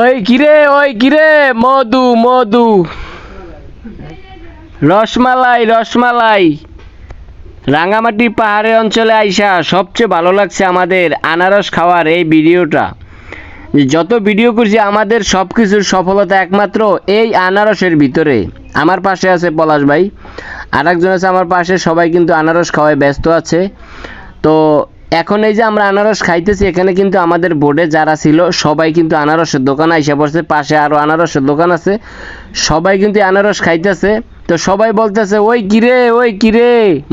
ওই কিরে ওই কিরে, মধু মধু। রসমালাই রসমালাই। রাঙামাটি পাহাড়ে অঞ্চলে আইসা সবচেয়ে ভালো লাগছে আমাদের আনারস খাওয়ার এই ভিডিওটা। যত ভিডিও করছি, আমাদের সব কিছুর সফলতা একমাত্র এই আনারসের ভিতরে। আমার পাশে আছে পলাশ ভাই। আর একজন আছে আমার পাশে, সবাই কিন্তু আনারস খাওয়ায় ব্যস্ত আছে। তো এখন এই যে আমরা আনারস খাইতেছি, এখানে কিন্তু আমাদের বোর্ডে যারা ছিল, সবাই কিন্তু আনারসের দোকান আইসা পড়ছে। পাশে আরও আনারসের দোকান আছে। সবাই কিন্তু আনারস খাইতেছে। তো সবাই বলতেছে, ওই কিরে ওই কিরে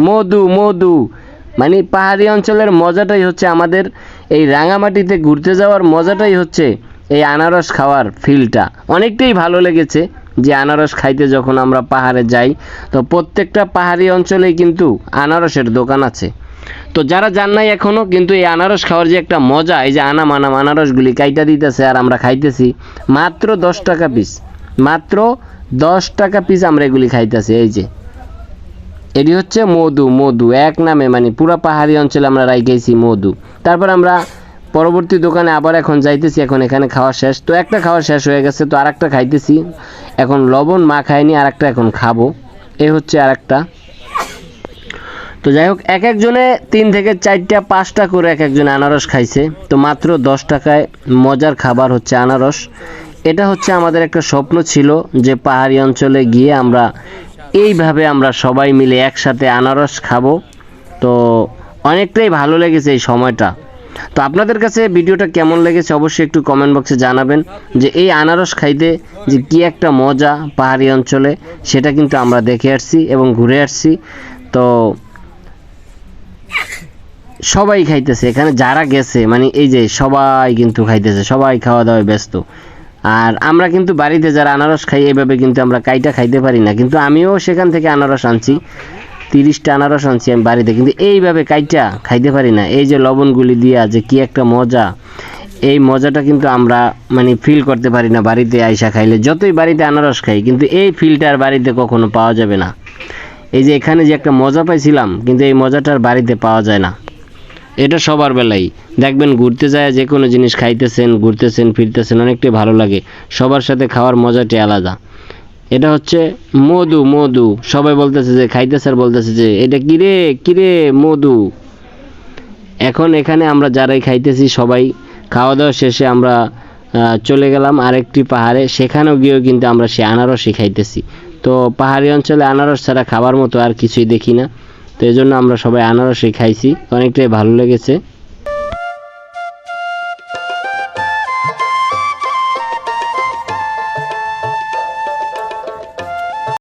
মধু মধু। মানে পাহাড়ি অঞ্চলের মজাটাই হচ্ছে আমাদের এই রাঙামাটিতে ঘুরতে যাওয়ার মজাটাই হচ্ছে এই আনারস খাওয়ার ফিলটা অনেকটাই ভালো লেগেছে যে আনারস খাইতে যখন আমরা পাহাড়ে যাই। তো প্রত্যেকটা পাহাড়ি অঞ্চলেই কিন্তু আনারসের দোকান আছে। তো যারা জান নাই এখনও কিন্তু এই আনারস খাওয়ার যে একটা মজা, এই যে আনাম আনাম আনারসগুলি কাইটা দিতেছে আর আমরা খাইতেছি, মাত্র দশ টাকা পিস মাত্র দশ টাকা পিস আমরা এগুলি খাইতেছি, এই যে। এটি হচ্ছে মধু মধু, এক নামে মানে পুরো পাহাড়ি অঞ্চলে আমরা রাইখাইছি মধু। তারপর আমরা পরবর্তী দোকানে আবার এখন যাইতেছি, এখন এখানে খাওয়া শেষ। তো একটা খাওয়া শেষ হয়ে গেছে, তো আরেকটা খাইতেছি। এখন লবণ মা খাইনি আরেকটা এখন খাব। এই হচ্ছে আরেকটা। তো যাই হোক, এক একজনে তিন থেকে চারটা, পাঁচটা করে এক একজনে আনারস খাইছে। তো মাত্র দশ টাকায় মজার খাবার হচ্ছে আনারস। এটা হচ্ছে আমাদের একটা স্বপ্ন ছিল যে পাহাড়ি অঞ্চলে গিয়ে আমরা এইভাবে আমরা সবাই মিলে একসাথে আনারস খাব। তো অনেকটাই ভালো লেগেছে এই সময়টা। তো আপনাদের কাছে ভিডিওটা কেমন লেগেছে অবশ্যই একটু কমেন্ট বক্সে জানাবেন যে এই আনারস খাইতে যে কি একটা মজা পাহাড়ি অঞ্চলে, সেটা কিন্তু আমরা দেখে আসছি এবং ঘুরে আসছি। তো সবাই খাইতেছে। এখানে যারা গেছে মানে এই যে সবাই কিন্তু খাইতেছে, সবাই খাওয়া দাওয়ায় ব্যস্ত। আর আমরা কিন্তু বাড়িতে যারা আনারস খাই, এভাবে কিন্তু আমরা কাইটা খাইতে পারি না। কিন্তু আমিও সেখান থেকে আনারস আনছি, তিরিশটা আনারস আনছি আমি বাড়িতে। কিন্তু এইভাবে কাইটা খাইতে পারি না। এই যে লবণগুলি দিয়া যে কি একটা মজা, এই মজাটা কিন্তু আমরা মানে ফিল করতে পারি না বাড়িতে আইসা খাইলে। যতই বাড়িতে আনারস খাই, কিন্তু এই ফিলটা আর বাড়িতে কখনো পাওয়া যাবে না। এই যে এখানে যে একটা মজা পাইছিলাম, কিন্তু এই মজাটা আর বাড়িতে পাওয়া যায় না। এটা সবার বেলাই দেখবেন ঘুরতে যায়, যে কোনো জিনিস খাইতেছেন, ঘুরতেছেন, ফিরতেছেন, অনেকটাই ভালো লাগে। সবার সাথে খাওয়ার মজাটি আলাদা। এটা হচ্ছে মধু মধু। সবাই বলতেছে যে খাইতেছে আর বলতেছে যে, এটা কিরে কিরে মধু? এখন এখানে আমরা যারাই খাইতেছি, সবাই খাওয়া দাওয়া শেষে আমরা চলে গেলাম আরেকটি পাহাড়ে। সেখানেও গিয়েও কিন্তু আমরা সে আনারসই খাইতেছি। তো পাহাড়ি অঞ্চলে আনারস ছাড়া খাবার মতো আর কিছুই দেখি না। তো এই জন্য আমরা সবাই আনারসই খাইছি। অনেকটাই ভালো লেগেছে।